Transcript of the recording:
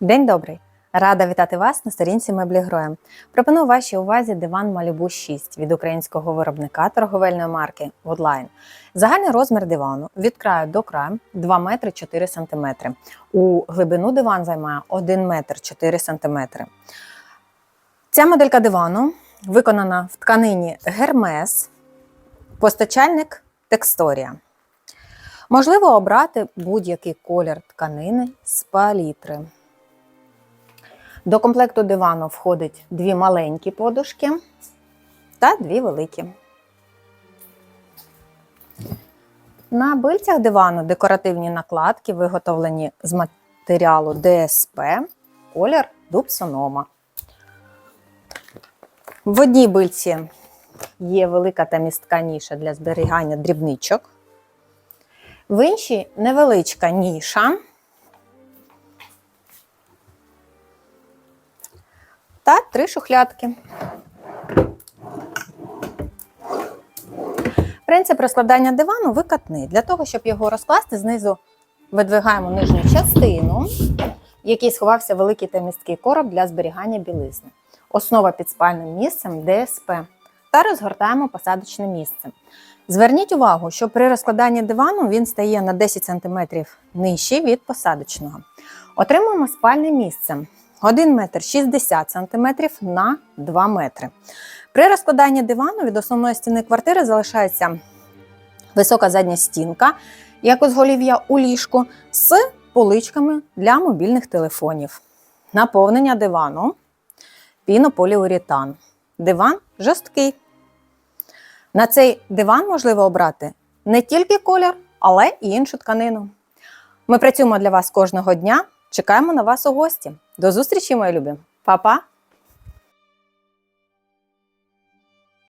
День добрий! Рада вітати вас на сторінці меблі Гроєм. Пропоную вашій увазі диван Malibu 6 від українського виробника торговельної марки Woodline. Загальний розмір дивану від краю до краю 2 метри 4 см. У глибину диван займає 1 метр 4 см. Ця моделька дивану виконана в тканині Гермес, постачальник Тексторія. Можливо обрати будь-який колір тканини з палітри. До комплекту дивану входить дві маленькі подушки та дві великі. На бильцях дивану декоративні накладки виготовлені з матеріалу ДСП, колір дубсонома. В одній бильці є велика та містка ніша для зберігання дрібничок. В іншій невеличка ніша. Та три шухлядки. Принцип розкладання дивану викатний. Для того, щоб його розкласти, знизу видвигаємо нижню частину, в якій сховався великий та місткий короб для зберігання білизни. Основа під спальним місцем ДСП. Та розгортаємо посадочне місце. Зверніть увагу, що при розкладанні дивану він стає на 10 см нижчий від посадочного. Отримуємо спальне місце 1 метр 60 см на 2 метри. При розкладанні дивану від основної стіни квартири залишається висока задня стінка, як узголів'я у ліжку, з поличками для мобільних телефонів. Наповнення дивану пінополіуретан. Диван жорсткий. На цей диван можливо обрати не тільки колір, але і іншу тканину. Ми працюємо для вас кожного дня. Чекаємо на вас у гості. До зустрічі, мої любі! Па-па!